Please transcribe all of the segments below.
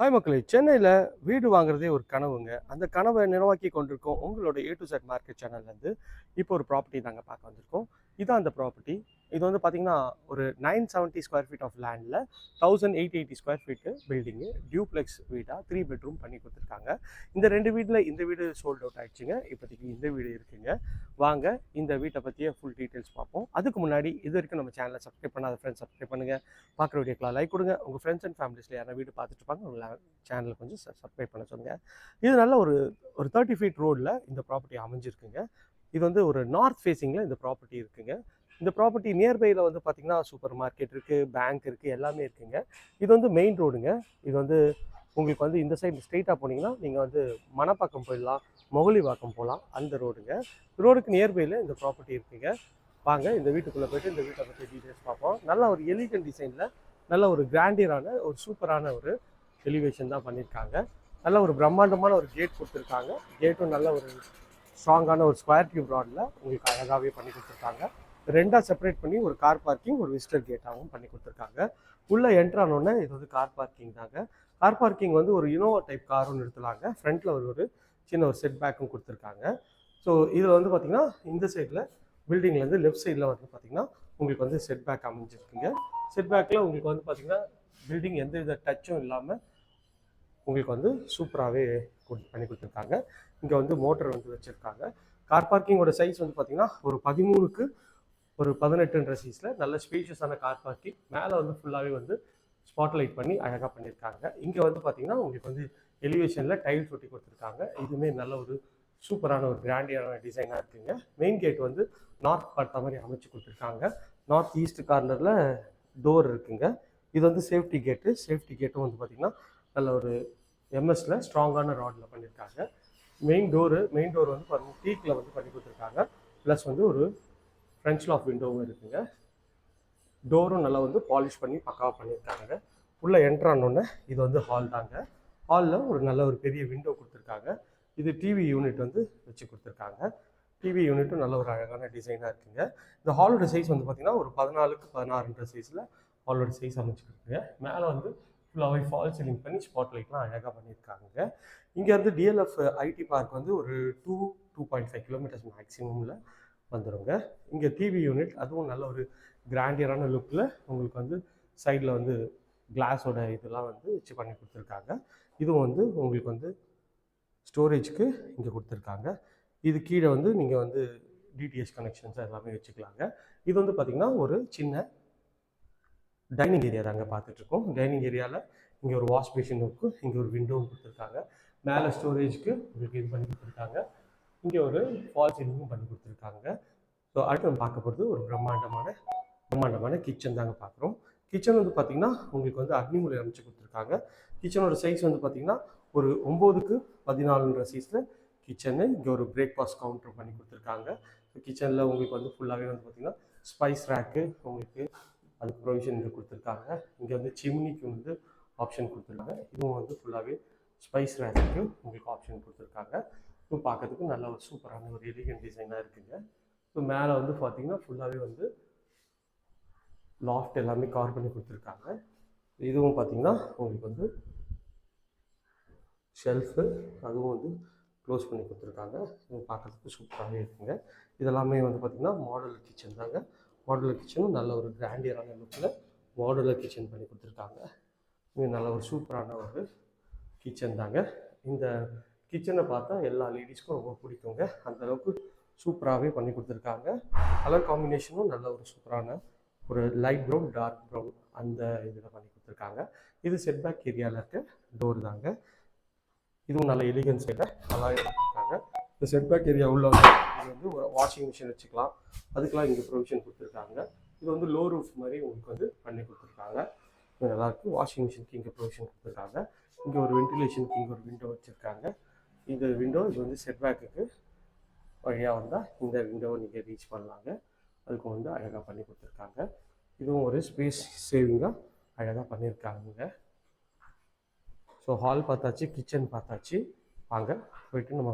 Hi மக்களே சென்னையில் வீடு வாங்குறதே ஒரு கனவுங்க. அந்த கனவை நிலவாக்கி கொண்டிருக்கோம் உங்களோட ஏ டு செட் மார்க்கெட் சேனல்லேருந்து இப்போ ஒரு ப்ராப்பர்ட்டி நாங்கள் பார்க்க வந்திருக்கோம். இதான் அந்த ப்ராப்பர்ட்டி இது வந்து பார்த்திங்கன்னா ஒரு nine seventy square feet of லேண்டில் thousand eight eighty square feet building duplex வீடாக த்ரீ பெட்ரூம் பண்ணி கொடுத்துருக்காங்க. இந்த ரெண்டு வீட்டில் இந்த வீடு சோல்ட் அவுட் ஆயிடுச்சுங்க. இப்போதைக்கு இந்த வீடு இருக்குங்க. வாங்க இந்த வீட்டை பற்றிய ஃபுல் டீட்டெயில்ஸ் பார்ப்போம். அதுக்கு முன்னாடி இது வரைக்கும் நம்ம சேனலை சப்ஸ்கிரைப் பண்ணாத ஃப்ரெண்ட்ஸ் சப்ஸ்கிரைப் பண்ணுங்கள் பார்க்குற வீடியோக்கெலாம் லைக் கொடுங்க. உங்கள் ஃப்ரெண்ட்ஸ் அண்ட் ஃபேமிலிஸில் யாராவது வீடு பார்த்துட்டு இருப்பாங்க உங்களை சேனலை கொஞ்சம் சப்ஸ்கிரைப் பண்ண சொல்லுங்கள் இது நல்ல ஒரு ஒரு தேர்ட்டி ஃபீட் ரோடில் இந்த ப்ராப்பர்ட்டி அமைஞ்சிருக்குங்க. இது வந்து ஒரு நார்த் ஃபேஸிங்கில் இந்த ப்ராப்பர்ட்டி இருக்குங்க. இந்த ப்ராப்பர்ட்டி நியர்பையில் வந்து பார்த்திங்கன்னா சூப்பர் மார்க்கெட் இருக்குது பேங்க் இருக்குது எல்லாமே இருக்குங்க. இது வந்து மெயின் ரோடுங்க இது வந்து உங்களுக்கு வந்து இந்த சைடு ஸ்ட்ரெயிட்டாக போனீங்கன்னா நீங்கள் வந்து மணப்பாக்கம் போயிடலாம் மொகலிவாக்கம் போகலாம் அந்த ரோடுங்க ரோடுக்கு நியர்பையில் இந்த ப்ராப்பர்ட்டி இருக்குங்க. வாங்க இந்த வீட்டுக்குள்ளே போய்ட்டு இந்த வீட்டை பற்றி டீட்டெயில்ஸ் பார்ப்போம். நல்ல ஒரு எலிகன் டிசைனில் நல்ல ஒரு கிராண்டியரான ஒரு சூப்பரான ஒரு எலிவேஷன் தான் பண்ணியிருக்காங்க. நல்ல ஒரு பிரம்மாண்டமான ஒரு கேட் கொடுத்துருக்காங்க. கேட்டும் நல்ல ஒரு ஸ்ட்ராங்கான ஒரு ஸ்கொயர் டியூப் ரோடில் உங்களுக்கு அழகாகவே பண்ணி கொடுத்துருக்காங்க. ரெண்டாக செப்பரேட் பண்ணி ஒரு கார் பார்க்கிங் ஒரு விசிட்டர் கேட்டாகவும் பண்ணி கொடுத்துருக்காங்க. உள்ளே என்ட்ரானோடனே இது வந்து கார் பார்க்கிங் தாங்க. கார் பார்க்கிங் வந்து ஒரு இனோவா டைப் காரும் நிறுத்தலாங்க ஃப்ரண்ட்டில் ஒரு ஒரு சின்ன ஒரு செட் பேக்கும் கொடுத்துருக்காங்க. ஸோ இதில் வந்து பார்த்திங்கன்னா இந்த சைடில் பில்டிங்லேருந்து லெஃப்ட் சைடில் வந்து பார்த்திங்கன்னா உங்களுக்கு வந்து செட் பேக் அமைஞ்சிருக்குங்க. செட் பேக்கில் உங்களுக்கு வந்து பார்த்திங்கன்னா பில்டிங் எந்த வித டச்சும் இல்லாமல் உங்களுக்கு வந்து சூப்பராகவே பண்ணி கொடுத்துருக்காங்க. இங்கே வந்து மோட்டர் வந்து வச்சுருக்காங்க. கார் பார்க்கிங்கோட சைஸ் வந்து பார்த்திங்கன்னா ஒரு பதிமூணுக்கு ஒரு பதினெட்டுன்ற சைஸில் நல்ல ஸ்பேஷியஸான கார் பார்க்கிங் மேலே வந்து ஃபுல்லாகவே வந்து ஸ்பாட் லைட் பண்ணி அழகாக பண்ணியிருக்காங்க. இங்கே வந்து பார்த்திங்கன்னா உங்களுக்கு வந்து எலிவேஷனில் டைல்ஸ் ஒட்டி கொடுத்துருக்காங்க. இதுவுமே நல்ல ஒரு சூப்பரான ஒரு கிராண்டியான டிசைனாக இருக்குங்க. மெயின் கேட் வந்து நார்த் பார்த்த மாதிரி அமைச்சு கொடுத்துருக்காங்க. நார்த் ஈஸ்ட் கார்னரில் டோர் இருக்குங்க. இது வந்து சேஃப்டி கேட்டு சேஃப்டி கேட்டும் வந்து பார்த்திங்கன்னா நல்ல ஒரு எம்எஸில் ஸ்ட்ராங்கான ராடில் பண்ணியிருக்காங்க. மெயின் டோரு மெயின் டோர் வந்து பாருங்கள் டீக்கில் வந்து பண்ணி கொடுத்துருக்காங்க. ப்ளஸ் வந்து ஒரு ஃப்ரெஞ்ச் லாக் விண்டோவும் இருக்குங்க. டோரும் நல்லா வந்து பாலிஷ் பண்ணி பக்காவாக பண்ணியிருக்காங்க. உள்ளே என்ட்ரானோடனே இது வந்து ஹால் தாங்க. ஹாலில் ஒரு நல்ல ஒரு பெரிய விண்டோ கொடுத்துருக்காங்க. இது டிவி யூனிட் வந்து வச்சு கொடுத்துருக்காங்க. டிவி யூனிட்டும் நல்ல ஒரு அழகான டிசைனாக இருக்குங்க. இந்த ஹாலோட சைஸ் வந்து பார்த்திங்கன்னா ஒரு பதினாலுக்கு பதினாறுன்ற சைஸில் ஹாலோட சைஸ் அமைச்சிருக்குங்க மேலே வந்து ஃபுல்லாகவே ஃபால் சீலிங் பண்ணி ஸ்பாட் லைட்லாம் அழகாக பண்ணியிருக்காங்க. இங்கேருந்து டிஎல்எஃப் ஐடி பார்க் வந்து ஒரு two two point five kilometres மேக்ஸிமமில் வந்துடுங்க இங்கே டிவி யூனிட் அதுவும் நல்ல ஒரு கிராண்டியரான லுக்கில் உங்களுக்கு வந்து சைடில் வந்து கிளாஸோட இதெல்லாம் வந்து வச்சு பண்ணி கொடுத்துருக்காங்க. இதுவும் வந்து உங்களுக்கு வந்து ஸ்டோரேஜ்க்கு இங்கே கொடுத்துருக்காங்க. இது கீழே வந்து நீங்கள் வந்து டிடிஎஸ் கனெக்ஷன்ஸ் எல்லாமே வச்சுக்கலாங்க. இது வந்து பார்த்திங்கன்னா ஒரு சின்ன டைனிங் ஏரியா தாங்க பார்த்துட்ருக்கோம் டைனிங் ஏரியாவில் இங்கே ஒரு வாஷ் மிஷின் இருக்கும். இங்கே ஒரு விண்டோவும் கொடுத்துருக்காங்க. மேலே ஸ்டோரேஜ்க்கு உங்களுக்கு இது பண்ணி கொடுத்துருக்காங்க. இங்கே ஒரு ஃபால் சீலிங்கும் பண்ணி கொடுத்துருக்காங்க. ஸோ அடுத்து நம்ம பார்க்க போகிறது ஒரு பிரம்மாண்டமான பிரம்மாண்டமான கிச்சன் தாங்க பார்க்குறோம் கிச்சன் வந்து பார்த்திங்கன்னா உங்களுக்கு வந்து அக்னிமூலை அமைச்சு கொடுத்துருக்காங்க. கிச்சனோட சைஸ் வந்து பார்த்திங்கன்னா ஒரு ஒம்போதுக்கு பதினாலுன்ற சைஸில் கிச்சனு இங்கே ஒரு பிரேக்ஃபாஸ்ட் கவுண்டர் பண்ணி கொடுத்துருக்காங்க. கிச்சனில் உங்களுக்கு வந்து ஃபுல்லாகவே வந்து பார்த்திங்கன்னா ஸ்பைஸ் ரேக்கு உங்களுக்கு அதுக்கு ப்ரொவிஷன் இங்கே கொடுத்துருக்காங்க. இங்கே வந்து சிம்னிக்கு வந்து ஆப்ஷன் கொடுத்துருக்காங்க. இதுவும் வந்து ஃபுல்லாகவே ஸ்பைஸ் ரேக்கு உங்களுக்கு ஆப்ஷன் கொடுத்துருக்காங்க. இது பார்க்கறதுக்கு நல்ல ஒரு சூப்பரான ஒரு எலிகன் டிசைனாக இருக்குங்க. ஸோ மேலே வந்து பார்த்தீங்கன்னா ஃபுல்லாகவே வந்து லாஃப்ட் எல்லாமே கவர் பண்ணி கொடுத்துருக்காங்க. இதுவும் பார்த்தீங்கன்னா உங்களுக்கு வந்து ஷெல்ஃபு அதுவும் வந்து க்ளோஸ் பண்ணி கொடுத்துருக்காங்க. இது பார்க்கறதுக்கு சூப்பராகவே இருக்குங்க. இதெல்லாமே வந்து பார்த்திங்கன்னா மாடல் கிச்சன் தாங்க. மாடுலர் கிச்சனும் நல்ல ஒரு கிராண்டியரான லுக்கில் மாடலர் கிச்சன் பண்ணி கொடுத்துருக்காங்க. இது நல்ல ஒரு சூப்பரான ஒரு கிச்சன் தாங்க. இந்த கிச்சனை பார்த்தா எல்லா லேடிஸ்க்கும் ரொம்ப பிடிக்குங்க. அந்தளவுக்கு சூப்பராகவே பண்ணி கொடுத்துருக்காங்க. கலர் காம்பினேஷனும் நல்ல ஒரு சூப்பரான ஒரு லைட் ப்ரௌன் டார்க் ப்ரௌன் அந்த இதில் பண்ணி கொடுத்துருக்காங்க. இது செட்பேக் ஏரியாவில் இருக்க டோர் தாங்க. இதுவும் நல்ல எலிகன் சைடில் நல்லா இருக்காங்க இந்த செட்பேக் ஏரியா உள்ள இது வந்து ஒரு வாஷிங் மிஷின் வச்சுக்கலாம். அதுக்கெலாம் இங்கே ப்ரொவிஷன் கொடுத்துருக்காங்க. இது வந்து லோ ரூஃப் மாதிரி உங்களுக்கு வந்து பண்ணி கொடுத்துருக்காங்க. இது நல்லாயிருக்கு வாஷிங் மிஷினுக்கு இங்கே ப்ரொவிஷன் கொடுத்துருக்காங்க. இங்கே ஒரு வென்டிலேஷனுக்கு இங்கே ஒரு விண்டோ வச்சுருக்காங்க. இந்த விண்டோ இது வந்து செட்பேக்குக்கு வழியாக வந்தால் இந்த விண்டோவை நீங்கள் ரீச் பண்ணலாங்க. அதுக்கு வந்து அழகாக பண்ணி கொடுத்துருக்காங்க. இதுவும் ஒரு ஸ்பேஸ் சேவிங்காக அழகாக பண்ணியிருக்காங்க ஸோ ஹால் பார்த்தாச்சு கிச்சன் பார்த்தாச்சு. வாங்க போயிட்டு நம்ம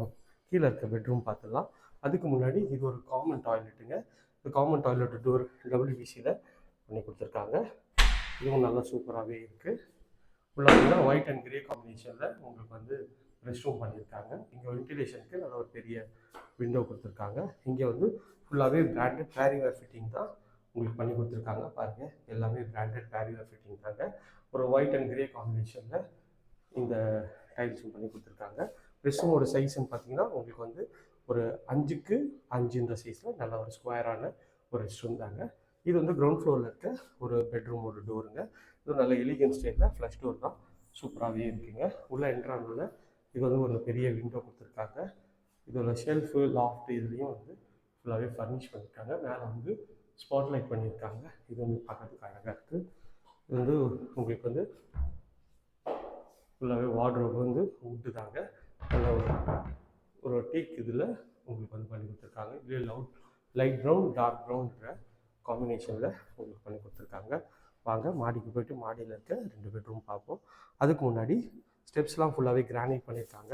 கீழே இருக்க பெட்ரூம் பார்த்துடலாம். அதுக்கு முன்னாடி இது ஒரு காமன் டாய்லெட்டுங்க இந்த காமன் டாய்லெட் டோர் டபிள்யூபிசியில் பண்ணி கொடுத்துருக்காங்க. இதுவும் நல்லா சூப்பராகவே இருக்குது உள்ள ஒயிட் அண்ட் கிரே காம்பினேஷனில் உங்களுக்கு வந்து ரெஸ்ட் ரூம் பண்ணியிருக்காங்க. இங்கே வென்டிலேஷனுக்கு நல்ல ஒரு பெரிய விண்டோ கொடுத்துருக்காங்க. இங்கே வந்து ஃபுல்லாகவே பிராண்டட் பேரிவேர் ஃபிட்டிங் தான் உங்களுக்கு பண்ணி கொடுத்துருக்காங்க. பாருங்கள் எல்லாமே பிராண்டட் பேரிவேர் ஃபிட்டிங் தாங்க. ஒரு ஒயிட் அண்ட் கிரே காம்பினேஷனில் இந்த டைல்ஸும் பண்ணி கொடுத்துருக்காங்க. ரெஸ்ட் ரூமோட சைஸ்ன்னு பார்த்தீங்கன்னா உங்களுக்கு வந்து ஒரு அஞ்சுக்கு அஞ்சு இந்த சைஸில் நல்ல ஒரு ஸ்கொயரான ஒரு ரெஸ்ட் ரூம் தாங்க. இது வந்து கிரவுண்ட் ஃப்ளோரில் இருக்க ஒரு பெட்ரூமோட டோருங்க இது நல்ல எலிகன் ஸ்டைலில் ஃப்ளஷ் டோர் தான். சூப்பராகவே இருக்குங்க. உள்ளே என்ட்ரானில் இது வந்து ஒரு பெரிய விண்டோ கொடுத்துருக்காங்க. இதோட ஷெல்ஃபு லாஃப்ட் இதுலேயும் வந்து ஃபுல்லாகவே ஃபர்னிஷ் பண்ணியிருக்காங்க மேலே வந்து ஸ்பாட்லைட் பண்ணியிருக்காங்க இது வந்து பார்க்கறதுக்கு அழகாக இருக்குது இது வந்து உங்களுக்கு வந்து ஃபுல்லாகவே வார்ட்ரோப் வந்து உட்டு தாங்க. நல்ல ஒரு ஒரு டீக் இதில் உங்களுக்கு வந்து பண்ணி கொடுத்துருக்காங்க. இதுலேயே லவுட் லைட் ப்ரௌன் டார்க் ப்ரௌன்ற காம்பினேஷனில் உங்களுக்கு பண்ணி கொடுத்துருக்காங்க. வாங்க மாடிக்கு போயிட்டு மாடியில் இருக்க ரெண்டு பெட்ரூம் பார்ப்போம். அதுக்கு முன்னாடி ஸ்டெப்ஸ்லாம் ஃபுல்லாகவே கிரானைட் பண்ணியிருக்காங்க.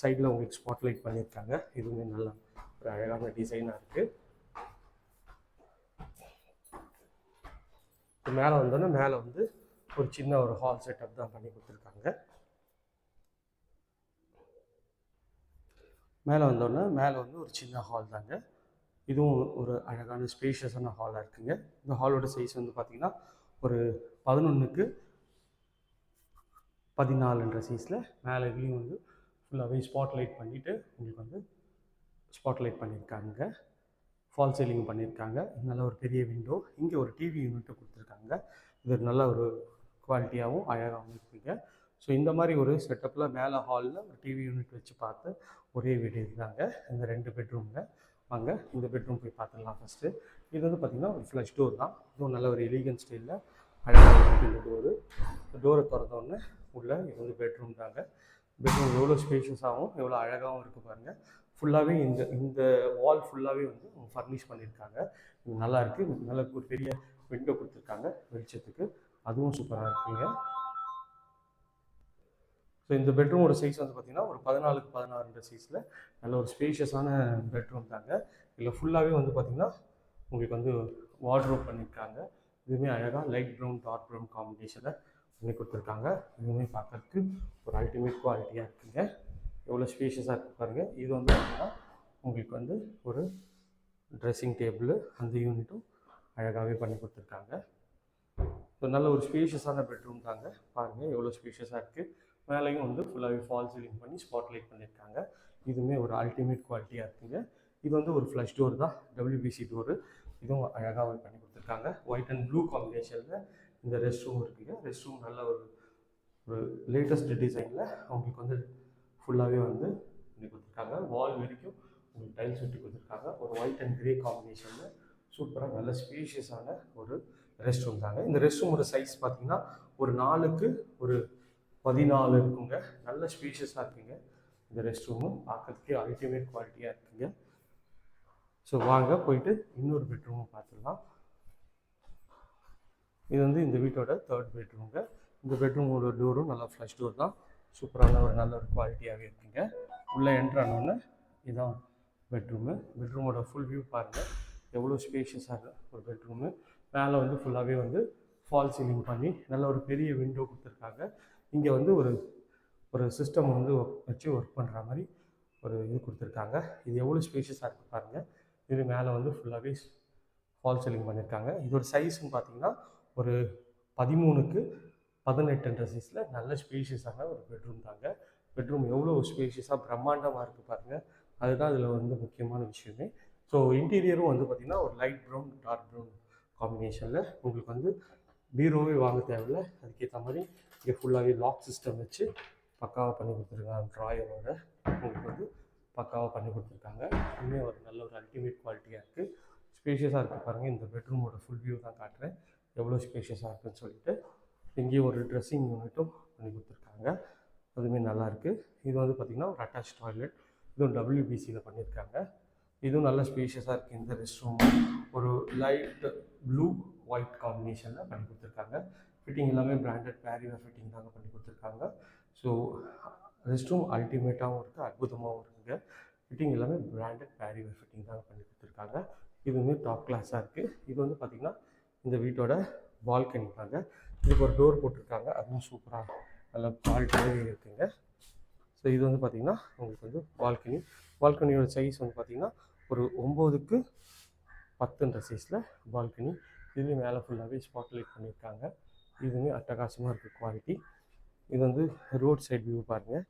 சைடில் உங்களுக்கு ஸ்பாட் லைட் பண்ணியிருக்காங்க. இதுவுமே நல்லா ஒரு அழகான டிசைனாக இருக்குது மேலே வந்தோன்னே மேலே வந்து ஒரு சின்ன ஒரு ஹால் செட்டப் தான் பண்ணி கொடுத்துருக்காங்க. மேலே வந்தோடனே மேலே வந்து ஒரு சின்ன ஹால் தாங்க. இதுவும் ஒரு அழகான ஸ்பேஷியஸான ஹாலாக இருக்குங்க. இந்த ஹாலோட சைஸ் வந்து பார்த்திங்கன்னா ஒரு பதினொன்றுக்கு பதினாலுன்ற சைஸில் மேலே இதுலேயும் வந்து ஃபுல்லாகவே ஸ்பாட் லைட் பண்ணிவிட்டு உங்களுக்கு வந்து ஸ்பாட் லைட் பண்ணியிருக்காங்க. ஃபால் சீலிங் பண்ணியிருக்காங்க. நல்ல ஒரு பெரிய விண்டோ இங்கே ஒரு டிவி யூனிட்டை கொடுத்துருக்காங்க. இது நல்ல ஒரு குவாலிட்டியாகவும் அழகாகவும் இருக்குங்க ஸோ இந்த மாதிரி ஒரு செட்டப்பில் மேலே ஹாலில் ஒரு டிவி யூனிட் வச்சு பார்த்து ஒரே வீடு இருந்தாங்க இந்த ரெண்டு பெட்ரூமில் வாங்க இந்த பெட்ரூம் போய் பார்த்துடலாம் ஃபஸ்ட்டு இது வந்து பார்த்திங்கன்னா ஒரு ஃப்ளஷ் டோர் தான். இதுவும் நல்ல ஒரு எலிகன் ஸ்டைலில் அழகாக இந்த டோரு டோரை திறந்தோடனே உள்ளே இது வந்து பெட்ரூம் தாங்க பெட்ரூம் எவ்வளோ ஸ்பேஷியஸாகவும் எவ்வளோ அழகாகவும் இருக்குது பாருங்கள் ஃபுல்லாகவே இந்த இந்த வால் ஃபுல்லாகவே வந்து அவங்க ஃபர்னிஷ் பண்ணியிருக்காங்க. இது நல்லா இருக்குது நல்ல ஒரு பெரிய விண்டோ கொடுத்துருக்காங்க வெளிச்சத்துக்கு. அதுவும் சூப்பராக இருக்குங்க. ஸோ இந்த பெட்ரூமோட சைஸ் வந்து பார்த்திங்கன்னா ஒரு பதினாலுக்கு பதினாறுன்ற சைஸில் நல்ல ஒரு ஸ்பேஷியஸான பெட்ரூம் தாங்க. இதில் ஃபுல்லாகவே வந்து பார்த்திங்கன்னா உங்களுக்கு வந்து வார்ட்ரோப் பண்ணியிருக்காங்க. இதுவுமே அழகாக லைட் ப்ரௌன் டார்க் ப்ரௌன் காம்பினேஷனில் பண்ணி கொடுத்துருக்காங்க. இதுவுமே பார்க்குறதுக்கு ஒரு அல்டிமேட் குவாலிட்டியாக இருக்குங்க. எவ்வளோ ஸ்பேஷியஸாக இருக்கு பாருங்கள் இது வந்து பார்த்திங்கன்னா உங்களுக்கு வந்து ஒரு ட்ரெஸ்ஸிங் டேபிள் அந்த யூனிட்டும் அழகாகவே பண்ணி கொடுத்துருக்காங்க. ஸோ நல்ல ஒரு ஸ்பேஷியஸான பெட்ரூம் தாங்க. பாருங்கள் எவ்வளோ ஸ்பேஷியஸாக இருக்குது மேலேயும் வந்து ஃபுல்லாகவே ஃபால் சீலிங் பண்ணி ஸ்பாட் லைட் பண்ணியிருக்காங்க இதுவுமே ஒரு அல்டிமேட் குவாலிட்டியாக இருக்குங்க. இது வந்து ஒரு ஃப்ளஷ் டோர் தான். டபிள்யூபிசி டோரு இதுவும் அழகாகவே பண்ணி கொடுத்துருக்காங்க. ஒயிட் அண்ட் ப்ளூ காம்பினேஷனில் இந்த ரெஸ்ட் ரூம் இருக்குங்க. ரெஸ்ட் ரூம் நல்ல ஒரு ஒரு லேட்டஸ்ட் டிசைனில் அவங்களுக்கு வந்து ஃபுல்லாகவே வந்து பண்ணி கொடுத்துருக்காங்க. வால் வரைக்கும் உங்களுக்கு டைல்ஸ் ஒட்டி கொடுத்துருக்காங்க. ஒரு ஒயிட் அண்ட் கிரே காம்பினேஷனில் சூப்பராக நல்ல ஸ்பீஷியஸான ஒரு ரெஸ்ட் ரூம் தாங்க. இந்த ரெஸ்ட் ரூமோட சைஸ் பார்த்தீங்கன்னா ஒரு நாலுக்கு ஒரு பதினாலு இருக்குங்க. நல்ல ஸ்பீஷியஸாக இருக்குங்க. இந்த ரெஸ்ட் ரூமும் பார்க்கறதுக்கே அல்டிமேட் குவாலிட்டியாக இருக்குங்க. ஸோ வாங்க போயிட்டு இன்னொரு பெட்ரூமும் பார்த்துடலாம். இது வந்து இந்த வீட்டோட தேர்ட் பெட்ரூமுங்க இந்த பெட்ரூமோட டோரும் நல்லா ஃப்ளஷ் டோர் தான். சூப்பரான ஒரு நல்ல ஒரு குவாலிட்டியாகவே இருக்குங்க. உள்ளே என்ட்ரானோடனே இதுதான் பெட்ரூமு பெட்ரூமோட ஃபுல் வியூ பாருங்கள் எவ்வளோ ஸ்பேஷியஸாக ஒரு பெட்ரூமு மேலே வந்து ஃபுல்லாகவே வந்து ஃபால் சீலிங் பண்ணி நல்ல ஒரு பெரிய விண்டோ கொடுத்துருக்காங்க. இங்கே வந்து ஒரு ஒரு சிஸ்டம் வந்து வச்சு ஒர்க் பண்ணுற மாதிரி ஒரு இது கொடுத்துருக்காங்க. இது எவ்வளோ ஸ்பேஷியஸாக இருக்குது பாருங்கள் இது மேலே வந்து ஃபுல்லாகவே ஃபால் சீலிங் பண்ணியிருக்காங்க இதோட சைஸ்ன்னு பார்த்தீங்கன்னா ஒரு பதிமூணுக்கு பதினெட்டுன்ற சைஸில் நல்ல ஸ்பேஷியஸான ஒரு பெட்ரூம் தாங்க. பெட்ரூம் எவ்வளோ ஸ்பேஷியஸாக பிரம்மாண்டமாக இருக்குது பாருங்கள் அதுதான் இதில் வந்து முக்கியமான விஷயமே. ஸோ இன்டீரியரும் வந்து பார்த்திங்கன்னா ஒரு லைட் ப்ரௌன் டார்க் ப்ரௌன் காம்பினேஷனில் உங்களுக்கு வந்து பீரோவே வாங்க தேவையில்ல. அதுக்கேற்ற மாதிரி இங்கே ஃபுல்லாகவே லாக் சிஸ்டம் வச்சு பக்காவாக பண்ணி கொடுத்துருக்காங்க. ட்ராயரோட உங்களுக்கு வந்து பக்காவாக பண்ணி கொடுத்துருக்காங்க. இன்னும் ஒரு நல்ல ஒரு அல்டிமேட் குவாலிட்டியாக இருக்குது ஸ்பேஷியஸாக இருக்குது பாருங்கள் இந்த பெட்ரூமோட ஃபுல் வியூ தான் காட்டுறேன். எவ்வளோ ஸ்பேஷியஸாக இருக்குன்னு சொல்லிட்டு இங்கேயும் ஒரு ட்ரெஸ்ஸிங் யூனிட்டும் பண்ணி கொடுத்துருக்காங்க. அதுவுமே நல்லாயிருக்கு இது வந்து பார்த்திங்கன்னா ஒரு அட்டாச் டாய்லெட் இதுவும் டபிள்யூபிசியில் பண்ணியிருக்காங்க. இதுவும் நல்ல ஸ்பேஷியஸாக இருக்குது இந்த ரெஸ்ட் ரூம் ஒரு லைட் ப்ளூ ஒயிட் காம்பினேஷனில் பண்ணி கொடுத்துருக்காங்க. ஃபிட்டிங் எல்லாமே பிராண்டட் பேரிவர் ஃபிட்டிங் தாங்க பண்ணி கொடுத்துருக்காங்க. ஸோ ரெஸ்ட் ரூம் அல்டிமேட்டாகவும் இருக்குது அற்புதமாகவும் இருக்குங்க. ஃபிட்டிங் எல்லாமே பிராண்டட் பேரிவர் ஃபிட்டிங் தாங்க பண்ணி கொடுத்துருக்காங்க. இதுவுமே டாப் கிளாஸாக இருக்குது இது வந்து பார்த்திங்கன்னா இந்த வீட்டோட பால்கனி பாருங்க இதுக்கு ஒரு டோர் போட்டிருக்காங்க. அதுவும் சூப்பராக நல்லா பால்கனி இருக்குங்க. ஸோ இது வந்து பார்த்திங்கன்னா உங்களுக்கு வந்து பால்கனி. பால்கனியோட சைஸ் வந்து பார்த்திங்கன்னா ஒரு ஒம்போதுக்கு பத்துன்ற சைஸில் பால்கனி. இதுலேயும் மேலே ஃபுல்லாகவே ஸ்பாட் லைட் பண்ணியிருக்காங்க. இதுவுமே அட்டகாசமாக இருக்குது குவாலிட்டி இது வந்து ரோட் சைடு வியூ பாருங்கள்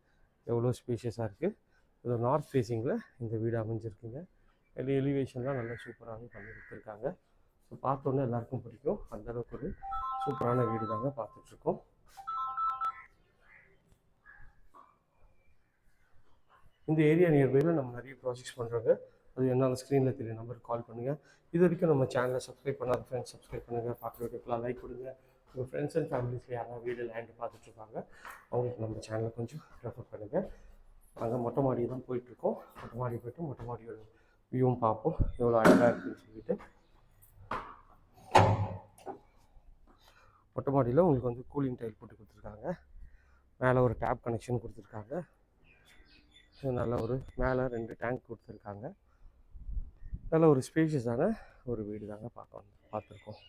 எவ்வளோ ஸ்பேஷியஸாக இருக்குது இது நார்த் ஃபேஸிங்கில் இந்த வீடு அமைஞ்சிருக்குங்க. வெளி எலிவேஷன்லாம் நல்லா சூப்பராகவே பண்ணி கொடுத்துருக்காங்க. ஸோ பார்த்தோன்னே எல்லாருக்கும் பிடிக்கும். அந்த அளவுக்கு ஒரு சூப்பரான வீடு தாங்க பார்த்துட்ருக்கோம். இந்த ஏரியா நியர்பையில் நம்ம நிறைய ப்ராஜெக்ட்ஸ் பண்ணுறோங்க அது என்னால் ஸ்க்ரீனில் தெரிய நம்பருக்கு கால் பண்ணுங்கள் இது வரைக்கும் நம்ம சேனலை சப்ஸ்கிரைப் பண்ணாத ஃப்ரெண்ட்ஸ் சப்ஸ்கிரைப் பண்ணுங்கள் பார்க்குற லைக் கொடுங்க. உங்கள் ஃப்ரெண்ட்ஸ் அண்ட் ஃபேமிலிஸில் யாராவது வீடு லேண்டு பார்த்துட்ருக்காங்க அவங்களுக்கு நம்ம சேனலை கொஞ்சம் ரெஃபர் பண்ணுங்கள் நாங்கள் மொட்டை மாடி தான் போயிட்டுருக்கோம் மொட்டை மாடி போய்ட்டு மொட்டை மாடியோட வியூவும் பார்ப்போம். எவ்வளோ அழகாக இருக்குன்னு சொல்லி. மொட்டை மாடியில் உங்களுக்கு வந்து கூலிங் டைல் போட்டு கொடுத்துருக்காங்க. மேலே ஒரு டேப் கனெக்ஷன் கொடுத்துருக்காங்க. நல்ல ஒரு மேலே ரெண்டு டேங்க் கொடுத்துருக்காங்க. நல்ல ஒரு ஸ்பேஷியஸான ஒரு வீடு தாங்க பார்க்க பார்த்துருக்கோம்.